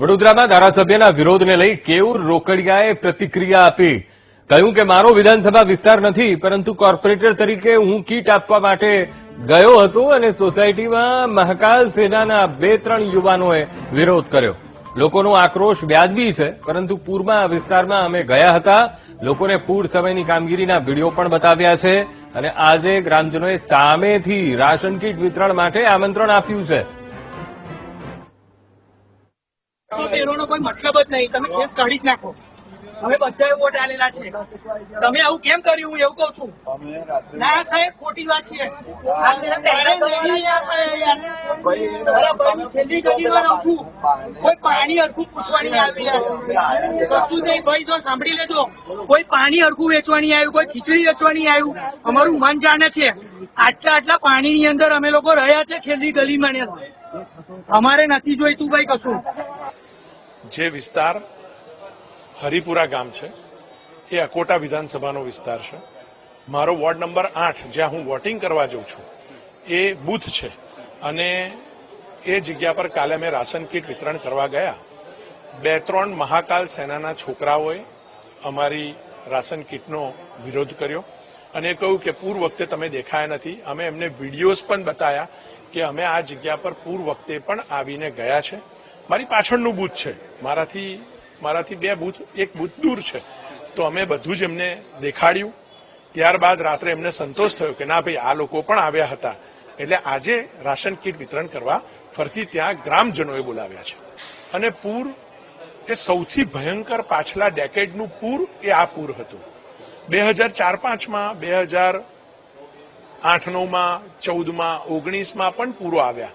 વડોદરામાં ધારાસભ્યના વિરોધને લઈ કેવું રોકડિયાએ પ્રતિક્રિયા આપી. કહ્યું કે મારો વિધાનસભા વિસ્તાર નથી, પરંતુ કોર્પોરેટર તરીકે હું કીટ આપવા માટે ગયો હતો અને સોસાયટીમાં મહાકાલ સેનાના બે ત્રણ યુવાનોએ વિરોધ કર્યો. લોકોનો આક્રોશ વ્યાજબી છે, પરંતુ પૂરમાં વિસ્તારમાં અમે ગયા હતા. લોકોને પૂર સમયની કામગીરીના વીડિયો પણ બતાવ્યા છે અને આજે ગ્રામજનોએ સામેથી રાશન કીટ વિતરણ માટે આમંત્રણ આપ્યું છે. તો તેનો કોઈ મતલબ જ નહીં. તમે કેસ કાઢી જ નાખો. અમે બધાએ વોટ આલેલા છે. તમે આવું કેમ કર્યું? હું એવું કઉ છું. ના સાહેબ ખોટી વાત છે. છેલ્લી ગલીમાં રહું છું. કોઈ પાણી હરખું પૂછવાની આવી કશું નહીં. ભાઈ જો સાંભળી લેજો. કોઈ પાણી હરખું વેચવાની આવ્યું કોઈ ખીચડી વેચવાની આવ્યું. અમારું મન જાણે છે. આટલા આટલા પાણીની અંદર અમે લોકો રહ્યા છે ખેલની ગલીમાં અમારે નથી જોઈતું ભાઈ કશું. જે વિસ્તાર હરિપુરા ગામ છે, એ અકોટા વિધાનસભાનો વિસ્તાર છે. મારો વોર્ડ નંબર આઠ, જ્યાં હું વોટિંગ કરવા જઉં છું, એ બૂથ છે. અને એ જગ્યા પર કાલે અમે રાશન કીટ વિતરણ કરવા ગયા. બે ત્રણ મહાકાલ સેનાના છોકરાઓએ અમારી રાશન કીટનો વિરોધ કર્યો અને કહ્યું કે પૂર વખતે તમે દેખાયા નથી. અમે એમને વિડીયોઝ પણ બતાયા કે અમે આ જગ્યા પર પૂર વખતે પણ આવીને ગયા છે. મારી પાછળનું બૂથ છે. મારાથી મારાથી બે બૂથ, એક બૂથ દૂર છે. તો અમે બધું જ એમને દેખાડ્યું. ત્યારબાદ રાત્રે એમને સંતોષ થયો કે ના ભાઈ, આ લોકો પણ આવ્યા હતા. એટલે આજે રાશન કીટ વિતરણ કરવા ફરતી ત્યાં ગ્રામજનોએ બોલાવ્યા છે. અને પૂર એ સૌથી ભયંકર પાછલા ડેકેડનું પૂર એ આ પૂર હતું. બે હજાર ચાર પાંચમાં, બે હજાર આઠ નવમાં, ચૌદમાં, ઓગણીસમાં પણ પૂરો આવ્યા.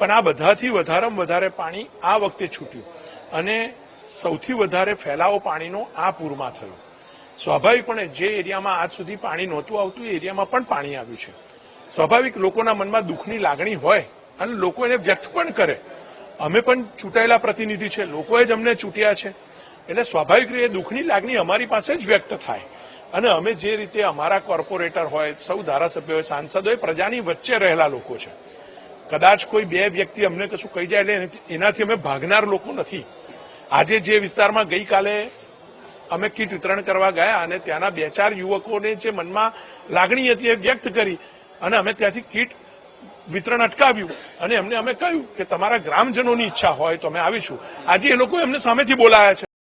પણ આ બધાથી વધારેમાં વધારે પાણી આ વખતે છૂટ્યું. અને સૌથી વધારે ફેલાવો પાણીનો આ પૂરમાં થયો. સ્વાભાવિકપણે જે એરિયામાં આજ સુધી પાણી નહોતું આવતું, એ એરિયામાં પણ પાણી આવ્યું છે. સ્વાભાવિક લોકોના મનમાં દુઃખની લાગણી હોય અને લોકો એને વ્યક્ત પણ કરે. અમે પણ ચૂંટાયેલા પ્રતિનિધિ છે, લોકોએ જ અમને ચૂંટ્યા છે. એટલે સ્વાભાવિક રીતે દુઃખની લાગણી અમારી પાસે જ વ્યક્ત થાય. અને અમે જે રીતે અમારા કોર્પોરેટર હોય, સૌ ધારાસભ્યો હોય, સાંસદ હોય, પ્રજાની વચ્ચે રહેલા લોકો છે. કદાચ કોઈ બે વ્યક્તિ અમને કશું કહી જાય એટલે એનાથી અમે ભાગનાર લોકો નથી. આજે જે વિસ્તારમાં ગઈકાલે અમે કીટ વિતરણ કરવા ગયા અને ત્યાંના બે ચાર યુવકોને જે મનમાં લાગણી હતી એ વ્યક્ત કરી અને અમે ત્યાંથી કીટ વિતરણ અટકાવ્યું. અને એમને અમે કહ્યું કે તમારા ગ્રામજનોની ઈચ્છા હોય તો અમે આવીશું. આજે એ લોકો એમને સામેથી બોલાયા છે.